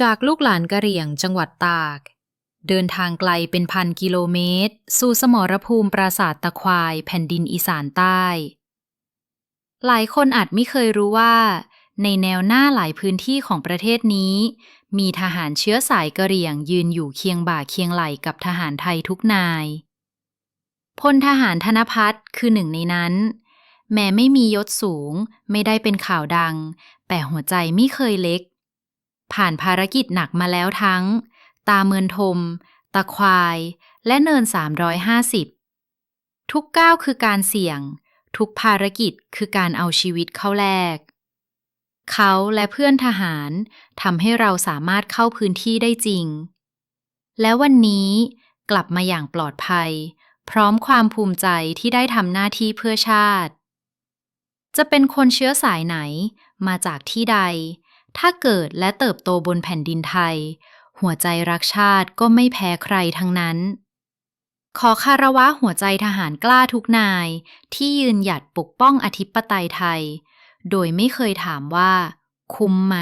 จากลูกหลานกะเหรี่ยงจังหวัดตาก เดินทางไกลเป็นพันกิโลเมตร สู่สมรภูมิปราสาทตะควายแผ่นดินอีสานใต้ หลายคนอาจไม่เคยรู้ว่า ในแนวหน้าหลายพื้นที่ของประเทศนี้ มีทหารเชื้อสายกะเหรี่ยงยืนอยู่เคียงบ่าเคียงไหลกับทหารไทยทุกนายพลทหารธนพัฒน์คือหนึ่งในนั้น แม้ไม่มียศสูง ไม่ได้เป็นข่าวดัง แต่หัวใจไม่เคยเล็ก ผ่านภารกิจหนักมาแล้วทั้ง ตาเมือนทม ตะควาย และเนิน 350 ทุกก้าวคือการเสี่ยง ทุกภารกิจคือการเอาชีวิตเข้าแลกเขาและเพื่อนทหารทำให้เราสามารถเข้าพื้นที่ได้จริง และวันนี้กลับมาอย่างปลอดภัย พร้อมความภูมิใจที่ได้ทำหน้าที่เพื่อชาติ จะเป็นคนเชื้อสายไหนมาจากที่ใด ถ้าเกิดและเติบโตบนแผ่นดินไทย หัวใจรักชาติก็ไม่แพ้ใครทั้งนั้น ขอคารวะหัวใจทหารกล้าทุกนาย ที่ยืนหยัดปกป้องอธิปไตยไทย โดยไม่เคยถามว่า คุ้มไหม